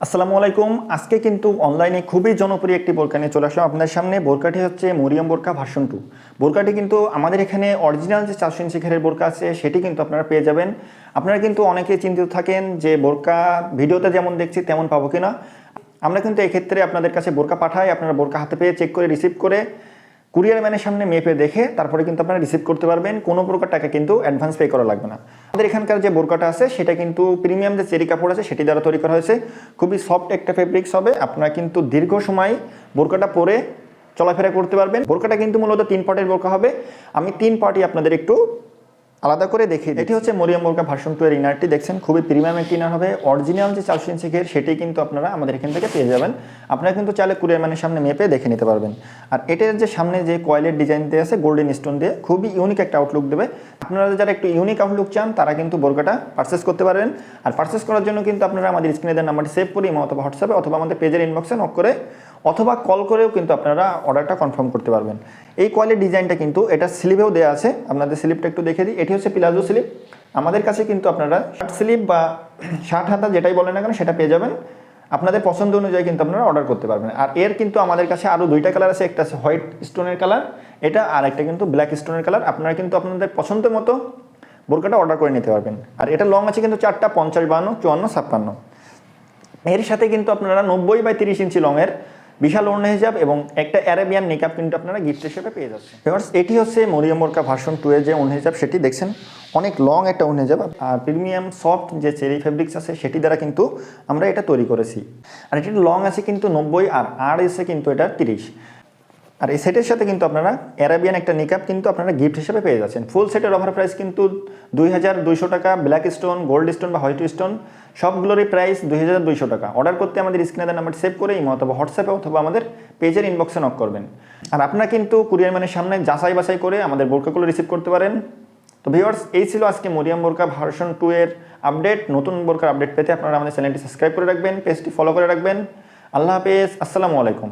আসসালামু আলাইকুম। আজকে কিন্তু অনলাইনে খুবই জনপ্রিয় একটি বোরকা নিয়ে চলে আসলাম আপনাদের সামনে। বোরকাটি হচ্ছে মরিয়াম বোরকা ভার্সন টু বোরকাটি কিন্তু আমাদের এখানে অরিজিনাল যে চারশো ইঞ্চি ঘেরের বোরকা আছে, সেটি কিন্তু আপনারা পেয়ে যাবেন। আপনারা কিন্তু অনেকে চিন্তিত থাকেন যে বোরকা ভিডিওতে যেমন দেখছি তেমন পাবো কিনা। আমরা কিন্তু এক্ষেত্রে আপনাদের কাছে বোরকা পাঠাই, আপনারা বোরকা হাতে পেয়ে চেক করে রিসিভ করে কুরিয়ার ম্যানের সামনে মেপে দেখে তারপরে কিন্তু আপনারা রিসিভ করতে পারবেন। কোনো প্রকার টাকা কিন্তু অ্যাডভান্স পে করা লাগবে না। আমাদের এখানকার যে বোরকাটা আছে, সেটা কিন্তু প্রিমিয়াম যে চেরি কাপড় আছে, সেটি দ্বারা তৈরি করা হয়েছে। খুবই সফট একটা ফেব্রিক্স হবে। আপনারা কিন্তু দীর্ঘ সময় বোরকাটা পরে চলাফেরা করতে পারবেন। বোরকাটা কিন্তু মূলত তিন পার্টের বোরকা হবে। আমি তিন পার্টি আপনাদের একটু আলাদা করে দেখি এটি হচ্ছে মরিয়াম বোরকা ভার্সন টু এর ইনারটি দেখছেন? খুবই প্রিমিয়াম একটি ইনার হবে। অরিজিনাল যে চারশো ইঞ্চি ঘের সেটি কিন্তু আপনারা আমাদের এখান থেকে পেয়ে যাবেন। আপনারা কিন্তু চাইলে কুরিয়ার ম্যানের সামনে মেপে দেখে নিতে পারবেন। আর এটার যে সামনে যে কয়েলের ডিজাইন দিয়ে আছে গোল্ডেন স্টোন দিয়ে খুবই ইউনিক একটা আউটলুক দেবে। আপনারা যারা একটু ইউনিক আউটলুক চান তারা কিন্তু বোরকাটা পারচেস করতে পারবেন। আর পারচেস করার জন্য কিন্তু আপনারা আমাদের স্ক্রিনে দেওয়ার নাম্বারটি সেভ করি অথবা হোয়াটসঅ্যাপে অথবা আমাদের পেজের ইনবক্সে নক করে অথবা কল করেও কিন্তু আপনারা অর্ডারটা কনফার্ম করতে পারবেন। এই কয়েলের ডিজাইনটা কিন্তু এটা স্লিপেও দেওয়া আছে। আপনাদের স্লিপটা একটু দেখে দিই। এটি হচ্ছে প্লাজো স্লিপ আমাদের কাছে কিন্তু আপনারা শার্ট স্লিপ বা শার্ট হাতা যেটাই বলেন না কেন, সেটা পেয়ে যাবেন। আপনাদের পছন্দ অনুযায়ী কিন্তু আপনারা অর্ডার করতে পারবেন। আর এর কিন্তু আমাদের কাছে আরও দুইটা কালার আছে। একটা আছে হোয়াইট স্টোনের কালার এটা আর একটা কিন্তু ব্ল্যাক স্টোনের কালার আপনারা কিন্তু আপনাদের পছন্দ মতো বোরকাটা অর্ডার করে নিতে পারবেন। আর এটা লং আছে কিন্তু চারটা, পঞ্চাশ বান্ন চুয়ান্ন, ছাপ্পান্ন। এর সাথে কিন্তু আপনারা নব্বই বাই তিরিশ ইঞ্চি লংয়ের বিশাল অন্য হিসাব এবং একটা অ্যারেবিয়ান মেকআপ কিন্তু আপনারা গিফট হিসেবে পেয়ে যাচ্ছেন। এটি হচ্ছে মরিয়ম বোরকা ভার্সন টু এর যে অন্য হিসাব সেটি দেখছেন। অনেক লং একটা অন্য হিসাব আর প্রিমিয়াম সফট যে চেরি ফেব্রিক্স আছে, সেটি দ্বারা কিন্তু আমরা এটা তৈরি করেছি। আর এটির লং আছে কিন্তু নব্বই আর আর এসে কিন্তু এটা তিরিশ। আর এই সেটের সাথে কিন্তু আপনারা অ্যারাবিয়ান একটা নিকাপ কিন্তু আপনারা গিফট হিসেবে পেয়ে যাচ্ছেন। ফুল সেটের অফার প্রাইস কিন্তু দুই হাজার দুইশো টাকা ব্ল্যাক স্টোন গোল্ড স্টোন বা হোয়াইট স্টোন সবগুলোরই প্রাইস দুই হাজার দুইশো টাকা। অর্ডার করতে আমাদের স্ক্রিনে নাম্বার সেভ করে ইমো অথবা হোয়াটসঅ্যাপে অথবা আমাদের পেজের ইনবক্সে নক করবেন। আর আপনারা কিন্তু কুরিয়ার ম্যানের সামনে যাচাই বাছাই করে আমাদের বোরকাগুলো রিসিভ করতে পারেন। তো ভিওয়ার্স এই ছিল আজকে মরিয়াম বোরকা ভার্সন টু এর আপডেট নতুন বোরকার আপডেট পেতে আপনারা আমাদের চ্যানেলটি সাবস্ক্রাইব করে রাখবেন পেজটি ফলো করে রাখবেন। আল্লাহ হাফেজ, আসসালামু আলাইকুম।